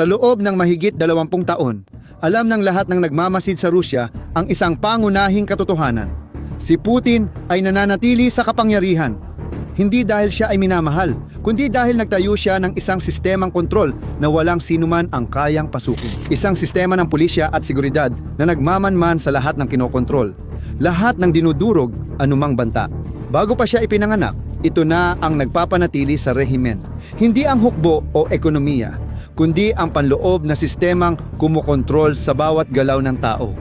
Sa loob ng mahigit 20 taon, alam ng lahat ng nagmamasid sa Rusya ang isang pangunahing katotohanan. Si Putin ay nananatili sa kapangyarihan. Hindi dahil siya ay minamahal, kundi dahil nagtayo siya ng isang sistemang kontrol na walang sinuman ang kayang pasukin. Isang sistema ng pulisya at seguridad na nagmamanman sa lahat ng kinokontrol. Lahat ng dinudurog anumang banta. Bago pa siya ipinanganak, ito na ang nagpapanatili sa rehimen. Hindi ang hukbo o ekonomiya, kundi ang panloob na sistemang kumokontrol sa bawat galaw ng tao.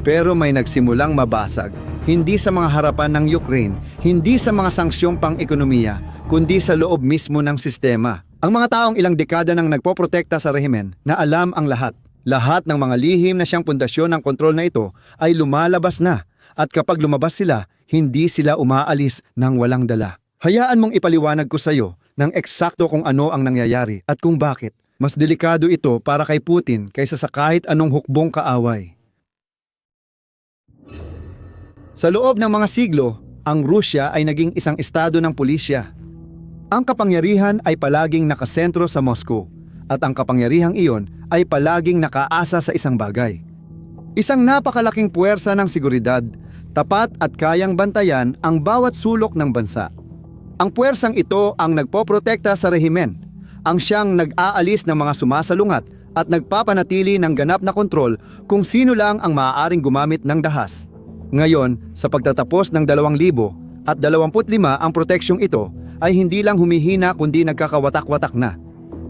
Pero may nagsimulang mabasag, hindi sa mga harapan ng Ukraine, hindi sa mga sangsyong pang-ekonomiya, kundi sa loob mismo ng sistema. Ang mga taong ilang dekada nang nagpoprotekta sa rehimen na alam ang lahat. Lahat ng mga lihim na siyang pundasyon ng kontrol na ito ay lumalabas na at kapag lumabas sila, hindi sila umaalis ng walang dala. Hayaan mong ipaliwanag ko sa iyo ng eksakto kung ano ang nangyayari at kung bakit. Mas delikado ito para kay Putin kaysa sa kahit anong hukbong kaaway. Sa loob ng mga siglo, ang Rusya ay naging isang estado ng pulisya. Ang kapangyarihan ay palaging nakasentro sa Moscow at ang kapangyarihang iyon ay palaging nakaasa sa isang bagay. Isang napakalaking puwersa ng seguridad, tapat at kayang bantayan ang bawat sulok ng bansa. Ang puwersang ito ang nagpoprotekta sa rehimen, ang siyang nag-aalis ng mga sumasalungat at nagpapanatili ng ganap na kontrol kung sino lang ang maaaring gumamit ng dahas. Ngayon, sa pagtatapos ng 2,000 at 25 ang proteksyong ito ay hindi lang humihina kundi nagkakawatak-watak na.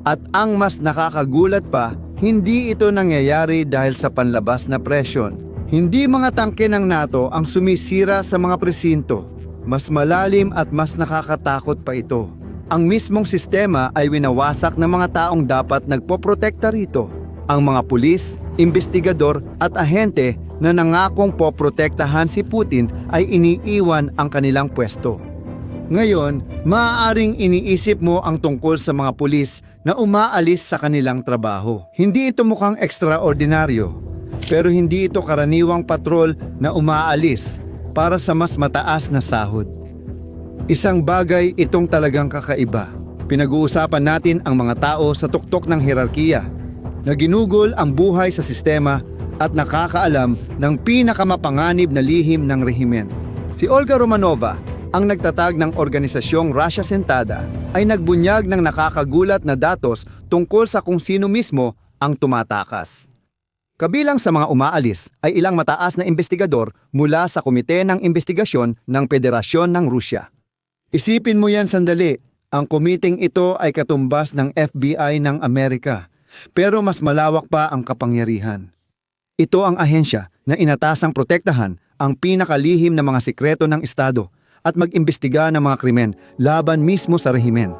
At ang mas nakakagulat pa, hindi ito nangyayari dahil sa panlabas na presyon. Hindi mga tangke ng NATO ang sumisira sa mga presinto. Mas malalim at mas nakakatakot pa ito. Ang mismong sistema ay winawasak ng mga taong dapat nagpoprotekta rito. Ang mga pulis, investigador at ahente na nangakong poprotektahan si Putin ay iniiwan ang kanilang pwesto. Ngayon, maaaring iniisip mo ang tungkol sa mga pulis na umaalis sa kanilang trabaho. Hindi ito mukhang ekstraordinaryo, pero hindi ito karaniwang patrol na umaalis para sa mas mataas na sahod. Isang bagay itong talagang kakaiba. Pinag-uusapan natin ang mga tao sa tuktok ng hierarkiya na ginugol ang buhay sa sistema at nakakaalam ng pinakamapanganib na lihim ng rehimen. Si Olga Romanova, ang nagtatag ng organisasyong Russia Sentada, ay nagbunyag ng nakakagulat na datos tungkol sa kung sino mismo ang tumatakas. Kabilang sa mga umaalis ay ilang mataas na investigador mula sa Komite ng Investigasyon ng Federasyon ng Rusya. Isipin mo yan sandali, ang komiting ito ay katumbas ng FBI ng Amerika, pero mas malawak pa ang kapangyarihan. Ito ang ahensya na inatasang protektahan ang pinakalihim na mga sikreto ng Estado at mag-imbestiga ng mga krimen laban mismo sa rehimen.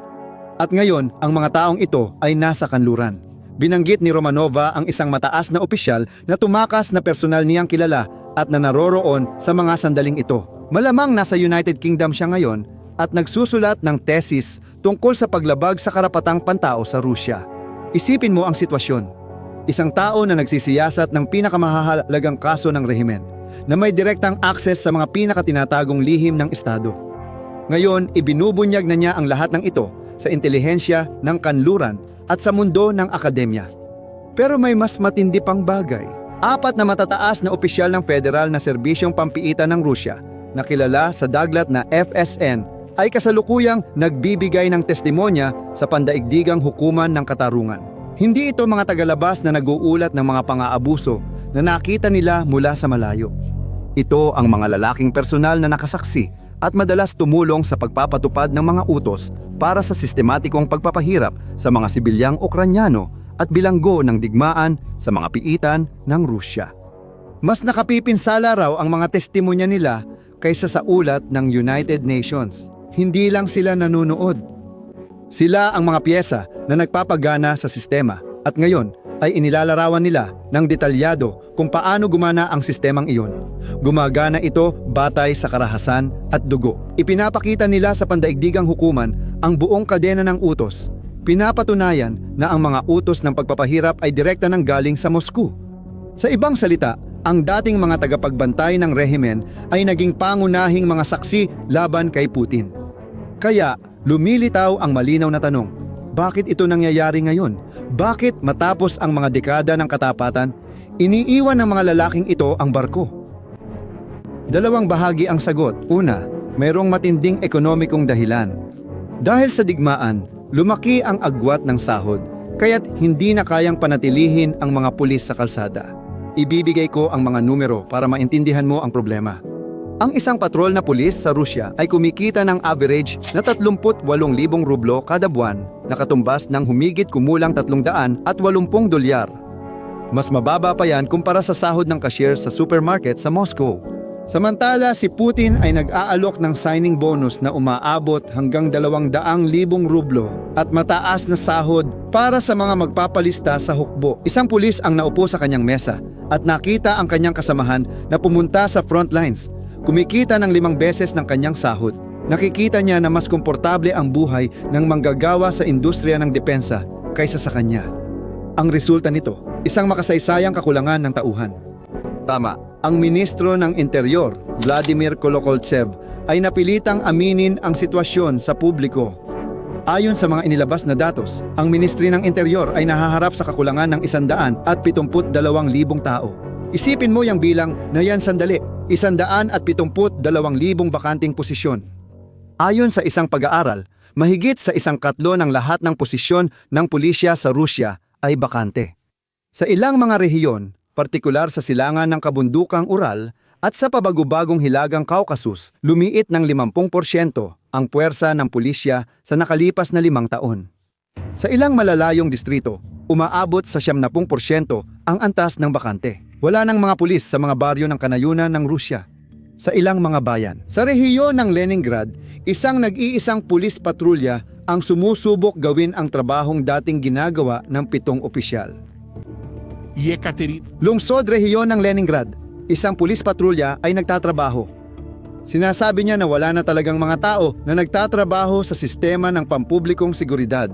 At ngayon, ang mga taong ito ay nasa kanluran. Binanggit ni Romanova ang isang mataas na opisyal na tumakas na personal niyang kilala at na naroroon sa mga sandaling ito. Malamang nasa United Kingdom siya ngayon at nagsusulat ng tesis tungkol sa paglabag sa karapatang pantao sa Rusya. Isipin mo ang sitwasyon. Isang tao na nagsisiyasat ng pinakamahalagang kaso ng rehimen na may direktang akses sa mga pinakatinatagong lihim ng Estado. Ngayon, ibinubunyag na niya ang lahat ng ito sa intelihensya ng kanluran at sa mundo ng akademya. Pero may mas matindi pang bagay. Apat na matataas na opisyal ng federal na serbisyong pampiitan ng Rusya na kilala sa daglat na FSN ay kasalukuyang nagbibigay ng testimonya sa pandaigdigang hukuman ng katarungan. Hindi ito mga tagalabas na nag-uulat ng mga pang-aabuso na nakita nila mula sa malayo. Ito ang mga lalaking personal na nakasaksi at madalas tumulong sa pagpapatupad ng mga utos para sa sistematikong pagpapahirap sa mga sibilyang Ukranyano at bilanggo ng digmaan sa mga piitan ng Rusya. Mas nakapipinsala raw ang mga testimonya nila kaysa sa ulat ng United Nations. Hindi lang sila nanunood. Sila ang mga piyesa na nagpapagana sa sistema at ngayon ay inilalarawan nila ng detalyado kung paano gumana ang sistemang iyon. Gumagana ito batay sa karahasan at dugo. Ipinapakita nila sa pandaigdigang hukuman ang buong kadena ng utos. Pinapatunayan na ang mga utos ng pagpapahirap ay direkta nang galing sa Moscow. Sa ibang salita, ang dating mga tagapagbantay ng rehimen ay naging pangunahing mga saksi laban kay Putin. Kaya, lumilitaw ang malinaw na tanong, Bakit ito nangyayari ngayon? Bakit matapos ang mga dekada ng katapatan, iniiwan ng mga lalaking ito ang barko? Dalawang bahagi ang sagot. Una, mayroong matinding ekonomikong dahilan. Dahil sa digmaan, lumaki ang agwat ng sahod, kaya't hindi na kayang panatilihin ang mga pulis sa kalsada. Ibibigay ko ang mga numero para maintindihan mo ang problema. Ang isang patrol na pulis sa Rusya ay kumikita ng average na 38,000 rublo kada buwan na katumbas ng humigit kumulang 300 at 80 dolyar. Mas mababa pa yan kumpara sa sahod ng cashier sa supermarket sa Moscow. Samantala, si Putin ay nag-aalok ng signing bonus na umaabot hanggang 200,000 rublo at mataas na sahod para sa mga magpapalista sa hukbo. Isang pulis ang naupo sa kanyang mesa at nakita ang kanyang kasamahan na pumunta sa front lines. Kumikita ng limang beses ng kanyang sahod. Nakikita niya na mas komportable ang buhay ng manggagawa sa industriya ng depensa kaysa sa kanya. Ang resulta nito, isang makasaysayang kakulangan ng tauhan. Tama, ang ministro ng Interior, Vladimir Kolokoltsev, ay napilitang aminin ang sitwasyon sa publiko. Ayon sa mga inilabas na datos, ang Ministry ng Interior ay nahaharap sa kakulangan ng 100 at 72,000 tao. Isipin mo yung bilang na yan sandali, 100 at 72,000 bakanting posisyon. Ayon sa isang pag-aaral, mahigit sa isang katlo ng lahat ng posisyon ng pulisya sa Rusya ay bakante. Sa ilang mga rehiyon, partikular sa silangan ng kabundukang Ural at sa pabagubagong hilagang Caucasus, lumiit ng 50% ang puwersa ng pulisya sa nakalipas na limang taon. Sa ilang malalayong distrito, umaabot sa 70% ang antas ng bakante. Wala nang mga pulis sa mga baryo ng kanayunan ng Rusya. Sa ilang mga bayan. Sa rehiyon ng Leningrad, isang nag-iisang pulis patrulya ang sumusubok gawin ang trabahong dating ginagawa ng pitong opisyal. Yekaterin, Lungsod rehiyon ng Leningrad, isang pulis patrulya ay nagtatrabaho. Sinasabi niya na wala na talagang mga tao na nagtatrabaho sa sistema ng pampublikong seguridad.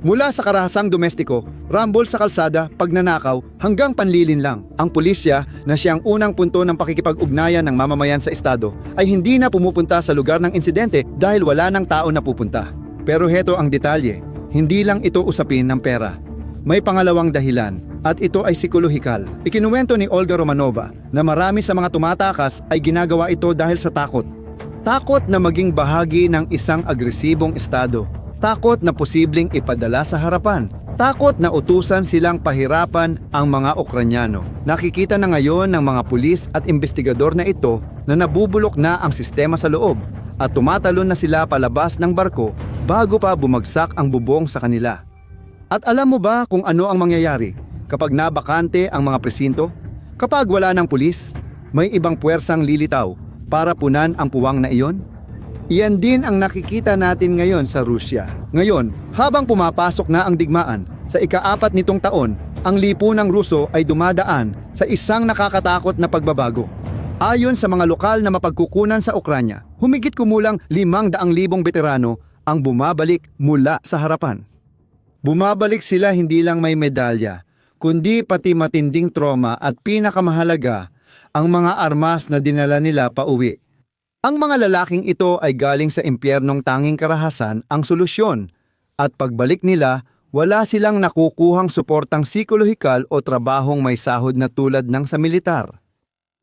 Mula sa karahasang domestiko, rambol sa kalsada, pagnanakaw, hanggang panlilin lang. Ang pulisya na siyang unang punto ng pakikipag-ugnayan ng mamamayan sa estado ay hindi na pumupunta sa lugar ng insidente dahil wala ng tao na pupunta. Pero heto ang detalye, hindi lang ito usapin ng pera. May pangalawang dahilan at ito ay psikolohikal. Ikinuwento ni Olga Romanova na marami sa mga tumatakas ay ginagawa ito dahil sa takot. Takot na maging bahagi ng isang agresibong estado. Takot na posibleng ipadala sa harapan. Takot na utusan silang pahirapan ang mga Ukranyano. Nakikita na ngayon ng mga pulis at investigador na ito na nabubulok na ang sistema sa loob at tumatalon na sila palabas ng barko bago pa bumagsak ang bubong sa kanila. At alam mo ba kung ano ang mangyayari kapag nabakante ang mga presinto? Kapag wala ng pulis, may ibang puwersang lilitaw para punan ang puwang na iyon? Iyan din ang nakikita natin ngayon sa Rusya. Ngayon, habang pumapasok na ang digmaan, sa ikaapat nitong taon, ang lipunang Ruso ay dumadaan sa isang nakakatakot na pagbabago. Ayon sa mga lokal na mapagkukunan sa Ukranya, humigit kumulang 500,000 veterano ang bumabalik mula sa harapan. Bumabalik sila hindi lang may medalya, kundi pati matinding trauma at pinakamahalaga, ang mga armas na dinala nila pa uwi. Ang mga lalaking ito ay galing sa impyernong tanging karahasan ang solusyon at pagbalik nila, wala silang nakukuhang suportang psikolohikal o trabahong may sahod na tulad ng sa militar.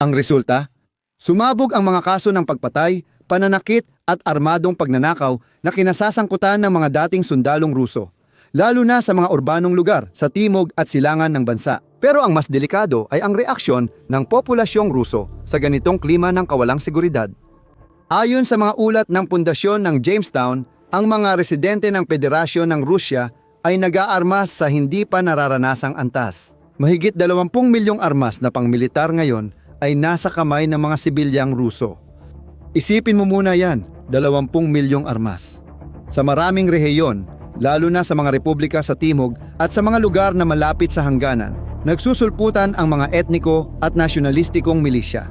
Ang resulta? Sumabog ang mga kaso ng pagpatay, pananakit at armadong pagnanakaw na kinasasangkutan ng mga dating sundalong Ruso, lalo na sa mga urbanong lugar sa timog at silangan ng bansa. Pero ang mas delikado ay ang reaksyon ng populasyong Ruso sa ganitong klima ng kawalang seguridad. Ayon sa mga ulat ng pundasyon ng Jamestown, ang mga residente ng Federasyon ng Rusya ay nag-aarmas sa hindi pa nararanasang antas. Mahigit 20 milyong armas na pangmilitar ngayon ay nasa kamay ng mga sibilyang Ruso. Isipin mo muna yan, 20 milyong armas. Sa maraming rehiyon, lalo na sa mga republika sa timog at sa mga lugar na malapit sa hangganan, nagsusulputan ang mga etniko at nasyonalistikong milisya.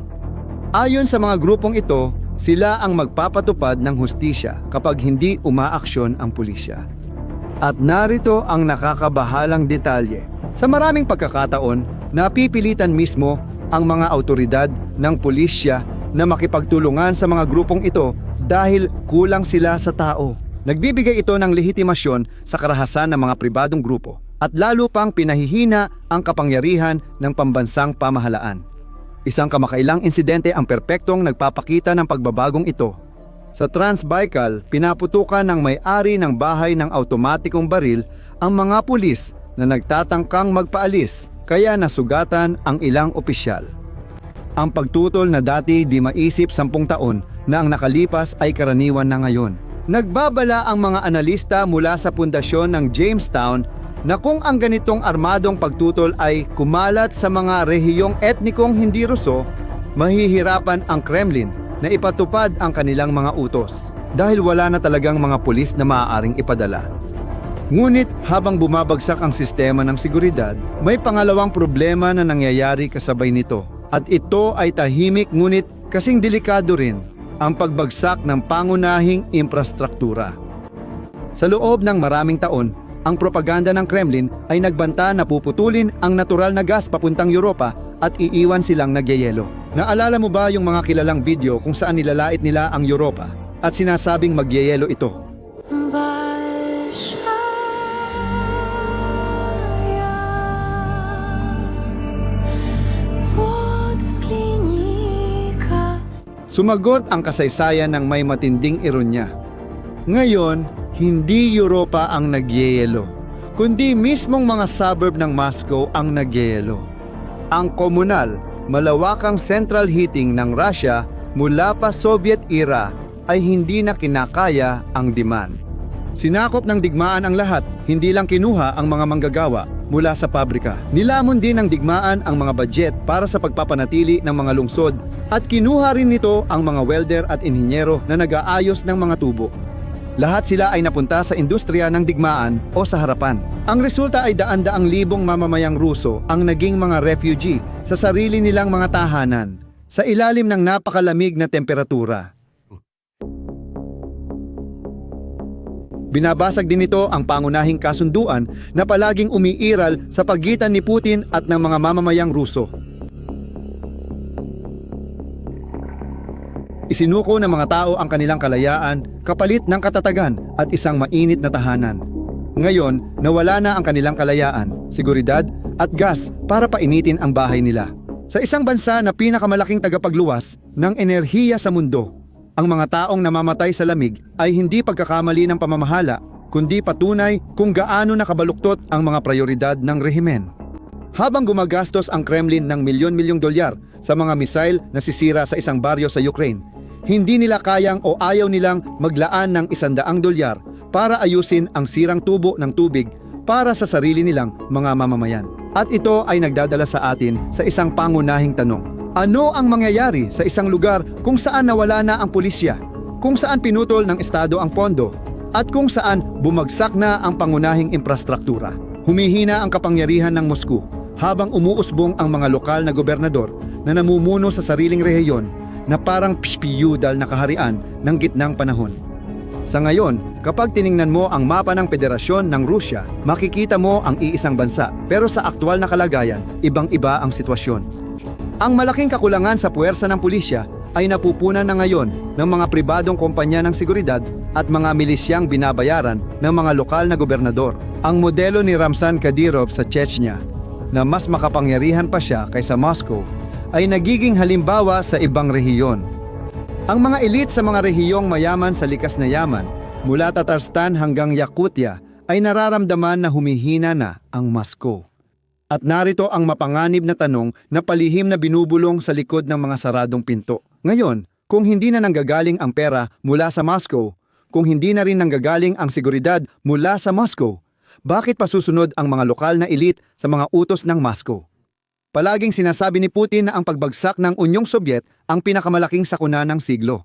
Ayon sa mga grupong ito, sila ang magpapatupad ng hustisya kapag hindi umaaksyon ang pulisya. At narito ang nakakabahalang detalye. Sa maraming pagkakataon, napipilitan mismo ang mga autoridad ng pulisya na makipagtulungan sa mga grupong ito dahil kulang sila sa tao. Nagbibigay ito ng lehitimasyon sa karahasan ng mga pribadong grupo at lalo pang pinahihina ang kapangyarihan ng pambansang pamahalaan. Isang kamakailang insidente ang perpektong nagpapakita ng pagbabagong ito. Sa Transbaikal, pinaputukan ng may-ari ng bahay ng automatikong baril ang mga pulis na nagtatangkang magpaalis kaya nasugatan ang ilang opisyal. Ang pagtutol na dati di maisip sampung taon na ang nakalipas ay karaniwan na ngayon. Nagbabala ang mga analista mula sa pundasyon ng Jamestown na kung ang ganitong armadong pagtutol ay kumalat sa mga rehiyong etnikong hindi Ruso, mahihirapan ang Kremlin na ipatupad ang kanilang mga utos dahil wala na talagang mga pulis na maaaring ipadala. Ngunit habang bumabagsak ang sistema ng seguridad, may pangalawang problema na nangyayari kasabay nito. At ito ay tahimik ngunit kasing delikado rin ang pagbagsak ng pangunahing infrastruktura. Sa loob ng maraming taon, ang propaganda ng Kremlin ay nagbanta na puputulin ang natural na gas papuntang Europa at iiwan silang nagyayelo. Naalala mo ba yung mga kilalang video kung saan nilalait nila ang Europa at sinasabing magyayelo ito? Sumagot ang kasaysayan ng may matinding ironya ngayon, hindi Europa ang nagyayelo, kundi mismong mga suburb ng Moscow ang nagyayelo. Ang komunal, malawakang central heating ng Russia mula pa Soviet era ay hindi na kinakaya ang demand. Sinakop ng digmaan ang lahat, hindi lang kinuha ang mga manggagawa mula sa pabrika. Nilamon din ng digmaan ang mga budget para sa pagpapanatili ng mga lungsod at kinuha rin nito ang mga welder at inhinyero na nag-aayos ng mga tubo. Lahat sila ay napunta sa industriya ng digmaan o sa harapan. Ang resulta ay daan-daang libong mamamayang Ruso ang naging mga refugee sa sarili nilang mga tahanan sa ilalim ng napakalamig na temperatura. Binabasag din ito ang pangunahing kasunduan na palaging umiiral sa pagitan ni Putin at ng mga mamamayang Ruso. Isinuko ng mga tao ang kanilang kalayaan kapalit ng katatagan at isang mainit na tahanan. Ngayon, nawala na ang kanilang kalayaan, seguridad at gas para painitin ang bahay nila. Sa isang bansa na pinakamalaking tagapagluwas ng enerhiya sa mundo, ang mga taong namamatay sa lamig ay hindi pagkakamali ng pamamahala, kundi patunay kung gaano nakabaluktot ang mga prioridad ng rehimen. Habang gumagastos ang Kremlin ng milyon-milyong dolyar sa mga misail na sisira sa isang baryo sa Ukraine, hindi nila kayang o ayaw nilang maglaan ng isandaang dolyar para ayusin ang sirang tubo ng tubig para sa sarili nilang mga mamamayan. At ito ay nagdadala sa atin sa isang pangunahing tanong. Ano ang mangyayari sa isang lugar kung saan nawala na ang pulisya, kung saan pinutol ng Estado ang pondo, at kung saan bumagsak na ang pangunahing infrastruktura? Humihina ang kapangyarihan ng Moscow habang umuusbong ang mga lokal na gobernador na namumuno sa sariling rehiyon na parang pispiyudal na kaharian ng gitnang panahon. Sa ngayon, kapag tiningnan mo ang mapa ng Federasyon ng Rusya, makikita mo ang iisang bansa. Pero sa aktual na kalagayan, ibang-iba ang sitwasyon. Ang malaking kakulangan sa puwersa ng pulisya ay napupunan na ngayon ng mga pribadong kumpanya ng seguridad at mga milisyang binabayaran ng mga lokal na gobernador. Ang modelo ni Ramzan Kadyrov sa Chechnya, na mas makapangyarihan pa siya kaysa Moscow, ay nagiging halimbawa sa ibang rehiyon. Ang mga elite sa mga rehiyong mayaman sa likas na yaman, mula Tatarstan hanggang Yakutia, ay nararamdaman na humihina na ang Moscow. At narito ang mapanganib na tanong na palihim na binubulong sa likod ng mga saradong pinto. Ngayon, kung hindi na nanggagaling ang pera mula sa Moscow, kung hindi na rin nanggagaling ang seguridad mula sa Moscow, bakit pa susunod ang mga lokal na elite sa mga utos ng Moscow? Palaging sinasabi ni Putin na ang pagbagsak ng Unyong Sobyet ang pinakamalaking sakuna ng siglo.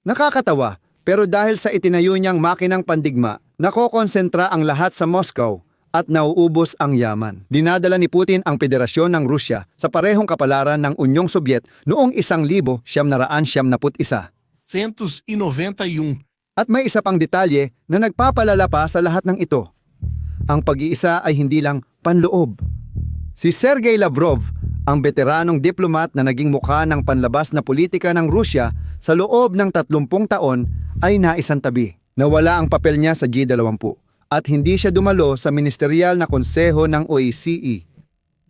Nakakatawa, pero dahil sa itinayo niyang makinang pandigma, nakokonsentra ang lahat sa Moscow at nauubos ang yaman. Dinadala ni Putin ang Federasyon ng Rusya sa parehong kapalaran ng Unyong Sobyet noong 1991. 191. At may isa pang detalye na nagpapalala pa sa lahat ng ito. Ang pag-iisa ay hindi lang panloob. Si Sergey Lavrov, ang veteranong diplomat na naging mukha ng panlabas na politika ng Rusya sa loob ng 30 taon ay naisantabi. Nawala ang papel niya sa G20 at hindi siya dumalo sa ministerial na konseho ng OACE.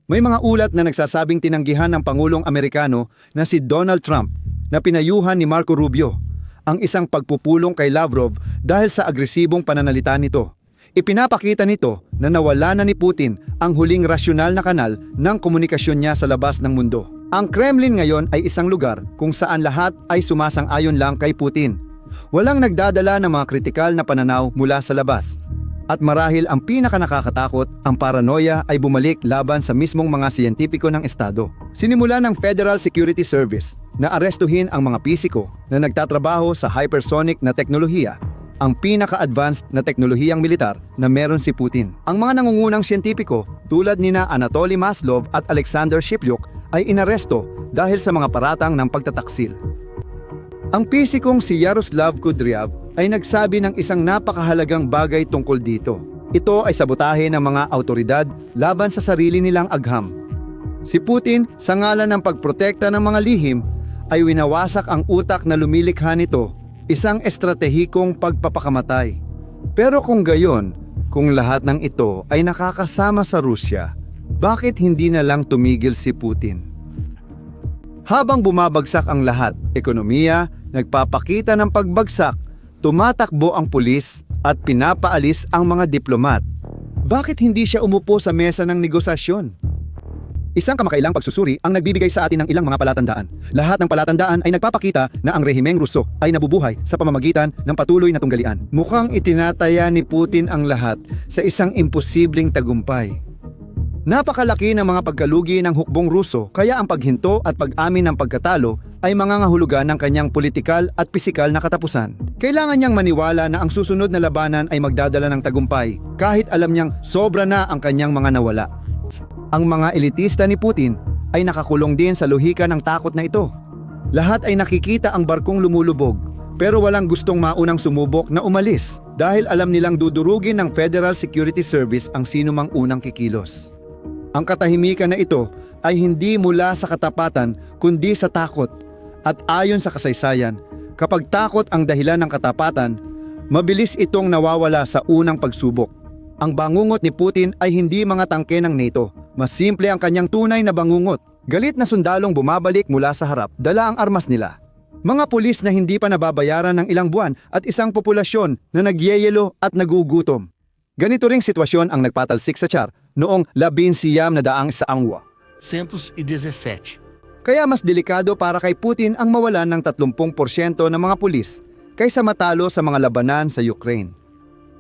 May mga ulat na nagsasabing tinanggihan ng Pangulong Amerikano na si Donald Trump na pinayuhan ni Marco Rubio ang isang pagpupulong kay Lavrov dahil sa agresibong pananalita nito. Ipinapakita nito na nawala na ni Putin ang huling rasyonal na kanal ng komunikasyon niya sa labas ng mundo. Ang Kremlin ngayon ay isang lugar kung saan lahat ay sumasang-ayon lang kay Putin. Walang nagdadala ng mga kritikal na pananaw mula sa labas. At marahil ang pinaka nakakatakot, ang paranoia ay bumalik laban sa mismong mga siyentipiko ng Estado. Sinimula ng Federal Security Service na arestuhin ang mga pisiko na nagtatrabaho sa hypersonic na teknolohiya, ang pinaka-advanced na teknolohiyang militar na meron si Putin. Ang mga nangungunang siyentipiko tulad nina Anatoly Maslov at Alexander Shiplyuk ay inaresto dahil sa mga paratang ng pagtataksil. Ang pisikong si Yaroslav Kudryab ay nagsabi ng isang napakahalagang bagay tungkol dito. Ito ay sabotahe ng mga autoridad laban sa sarili nilang agham. Si Putin, sa ngalan ng pagprotekta ng mga lihim, ay winawasak ang utak na lumilikha nito, isang estratehikong pagpapakamatay. Pero kung gayon, kung lahat ng ito ay nakakasama sa Rusya, bakit hindi na lang tumigil si Putin? Habang bumabagsak ang lahat, ekonomiya, nagpapakita ng pagbagsak, tumatakbo ang pulis at pinapaalis ang mga diplomat. Bakit hindi siya umupo sa mesa ng negosasyon? Isang kamakailang pagsusuri ang nagbibigay sa atin ng ilang mga palatandaan. Lahat ng palatandaan ay nagpapakita na ang rehimeng Ruso ay nabubuhay sa pamamagitan ng patuloy na tunggalian. Mukhang itinataya ni Putin ang lahat sa isang imposibleng tagumpay. Napakalaki ng mga pagkalugi ng hukbong Ruso kaya ang paghinto at pag-amin ng pagkatalo ay mangangahulugan ng kanyang politikal at pisikal na katapusan. Kailangan niyang maniwala na ang susunod na labanan ay magdadala ng tagumpay kahit alam niyang sobra na ang kanyang mga nawala. Ang mga elitista ni Putin ay nakakulong din sa luhika ng takot na ito. Lahat ay nakikita ang barkong lumulubog pero walang gustong maunang sumubok na umalis dahil alam nilang dudurugin ng Federal Security Service ang sinumang unang kikilos. Ang katahimikan na ito ay hindi mula sa katapatan kundi sa takot. At ayon sa kasaysayan, kapag takot ang dahilan ng katapatan, mabilis itong nawawala sa unang pagsubok. Ang bangungot ni Putin ay hindi mga tangke ng NATO. Mas simple ang kanyang tunay na bangungot. Galit na sundalong bumabalik mula sa harap, dala ang armas nila. Mga pulis na hindi pa nababayaran ng ilang buwan at isang populasyon na nagyeyelo at nagugutom. Ganito ring sitwasyon ang nagpatalsik sa Char noong labin siyam na daang sa Angwa. 117. Kaya mas delikado para kay Putin ang mawalan ng 30% ng mga pulis kaysa matalo sa mga labanan sa Ukraine.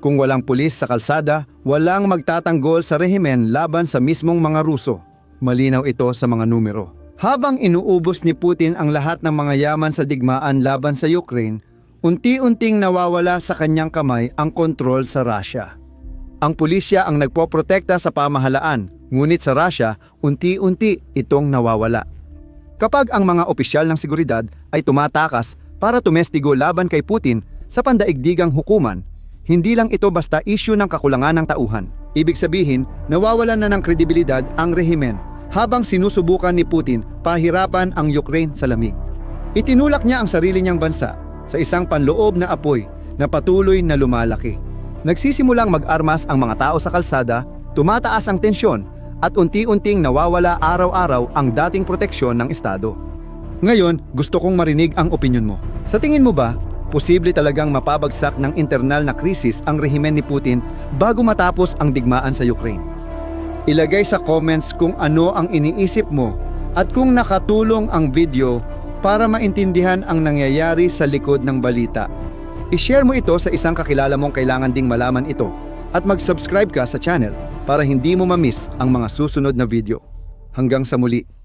Kung walang pulis sa kalsada, walang magtatanggol sa rehimen laban sa mismong mga Ruso. Malinaw ito sa mga numero. Habang inuubos ni Putin ang lahat ng mga yaman sa digmaan laban sa Ukraine, unti-unting nawawala sa kanyang kamay ang kontrol sa Russia. Ang pulisya ang nagpoprotekta sa pamahalaan, ngunit sa Russia, unti-unti itong nawawala. Kapag ang mga opisyal ng seguridad ay tumatakas para tumestigo laban kay Putin sa pandaigdigang hukuman, hindi lang ito basta isyu ng kakulangan ng tauhan. Ibig sabihin, nawawalan na ng kredibilidad ang rehimen habang sinusubukan ni Putin pahirapan ang Ukraine sa lamig. Itinulak niya ang sarili niyang bansa sa isang panloob na apoy na patuloy na lumalaki. Nagsisimulang mag-armas ang mga tao sa kalsada, tumataas ang tensyon at unti-unting nawawala araw-araw ang dating proteksyon ng Estado. Ngayon, gusto kong marinig ang opinyon mo. Sa tingin mo ba, posible talagang mapabagsak ng internal na krisis ang rehimen ni Putin bago matapos ang digmaan sa Ukraine? Ilagay sa comments kung ano ang iniisip mo at kung nakatulong ang video para maintindihan ang nangyayari sa likod ng balita. I-share mo ito sa isang kakilala mong kailangan ding malaman ito at mag-subscribe ka sa channel para hindi mo ma-miss ang mga susunod na video. Hanggang sa muli.